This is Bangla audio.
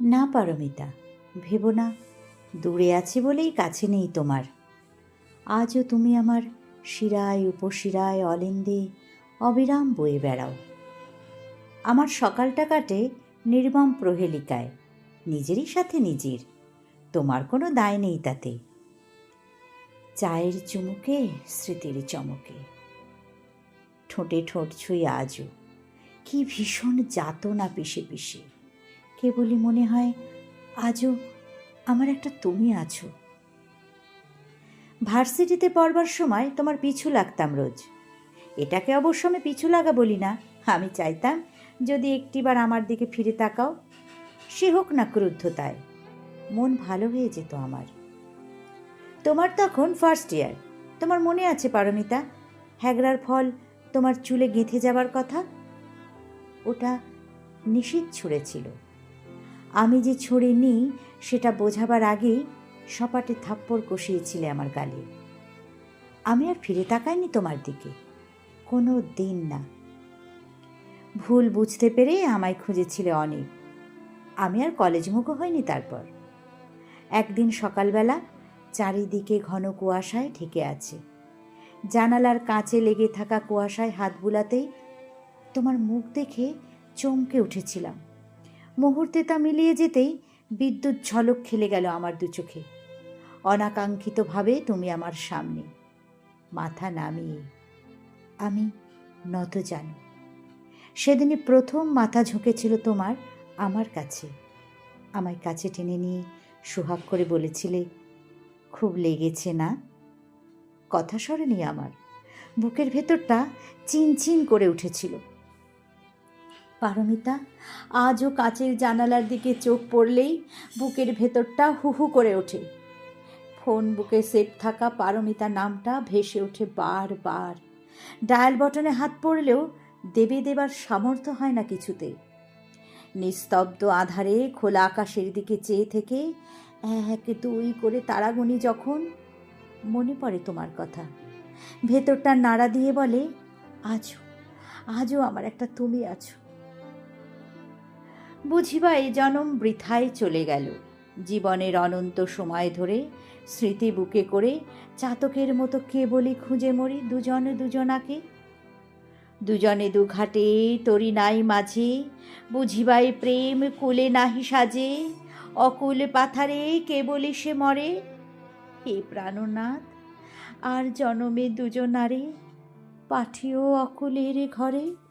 না পারমিতা, ভেবো না, দূরে আছি বলেই কাছে নেই তোমার। আজও তুমি আমার শিরায়, উপশিরায়, অলিন্দে অবিরাম বয়ে বেড়াও। আমার সকালটা কাটে নির্মম প্রহেলিকায়, নিজেরই সাথে নিজের, তোমার কোনো দায় নেই তাতে। চায়ের চুমুকে, স্মৃতির চমকে। ঠোঁটে ঠোঁট ছুঁয়ে আজও, কি ভীষণ যাতনা পিষে পিষে। কেবলই মনে হয়, আজও আমার একটা তুমি আছো। ভার্সিটিতে পড়বার সময় তোমার পিছু লাগতাম রোজ। এটাকে অবশ্য আমি পিছু লাগা বলি না, আমি চাইতাম যদি একটিবার আমার দিকে ফিরে তাকাও, সে হোক না ক্রুদ্ধতায়, মন ভালো হয়ে যেত আমার। তোমার তখন ফার্স্ট ইয়ার তোমার মনে আছে পারমিতা হ্যাগরার ফল তোমার চুলে গেঁথে যাবার কথা? ওটা নিষিদ্ধ ছুঁড়েছিল। আমি যে ছড়ে নিই, সেটা বোঝাবার আগেই সপাটে থাপ্পড় কষিয়েছিলে আমার গালে। আমি আর ফিরে তাকাইনি তোমার দিকে। কোনো দিন না। ভুল বুঝতে পেরে আমায় খুঁজেছিলে অনেক। আমি আর কলেজ মুখো হয়নি তারপর। একদিন সকালবেলা চারিদিকে ঘন কুয়াশায় ঢেকে আছে। জানালার কাঁচে লেগে থাকা কুয়াশায় হাত বুলাতেই তোমার মুখ দেখে চমকে উঠেছিলাম। মুহূর্তে তা মিলিয়ে যেতেই বিদ্যুৎ ঝলক খেলে গেল আমার দু চোখে। অনাকাঙ্ক্ষিতভাবে তুমি আমার সামনে। মাথা নামিয়ে। আমি নত জানি সেদিনই প্রথম মাথা ঝুঁকেছিল তোমার আমার কাছে। আমায় কাছে টেনে নিয়ে সুহাগ করে বলেছিলে, খুব লেগেছে না? কথা সরেনি আমার। বুকের ভেতরটা চিনচিন করে উঠেছিল। পারমিতা, আজও কাচের জানালার দিকে চোখ পড়লেই বুকের ভেতরটা হু হু করে ওঠে। ফোন বুকে সেট থাকা পারমিতা নামটা ভেসে ওঠে বারবার ডায়াল বটনে হাত পড়লেও দেবে দেবার সামর্থ্য হয় না কিছুতে। নিস্তব্ধ আধারে খোলা আকাশের দিকে চেয়ে থেকে এক দুই করে তারাগুনি যখন, মনে পড়ে তোমার কথা। ভেতরটা নাড়া দিয়ে বলে, আজও আজও আমার একটা তুমি আছো। বুঝিবা এই জনম বৃথায় চলে গেল। জীবনের অনন্ত সময় ধরে স্মৃতি বুকে করে চাতকের মতো কেবলই খুঁজে মরি দুজনে দুজনাকে। দুজনে দুঘাটে তরি নাই মাঝে, বুঝিবাই প্রেম কুলে নাহি সাজে, অকুল পাথারে কেবলই সে মরে। হে প্রাণনাথ, আর জনমে দুজনারে, পাঠিও অকুলের ঘরে।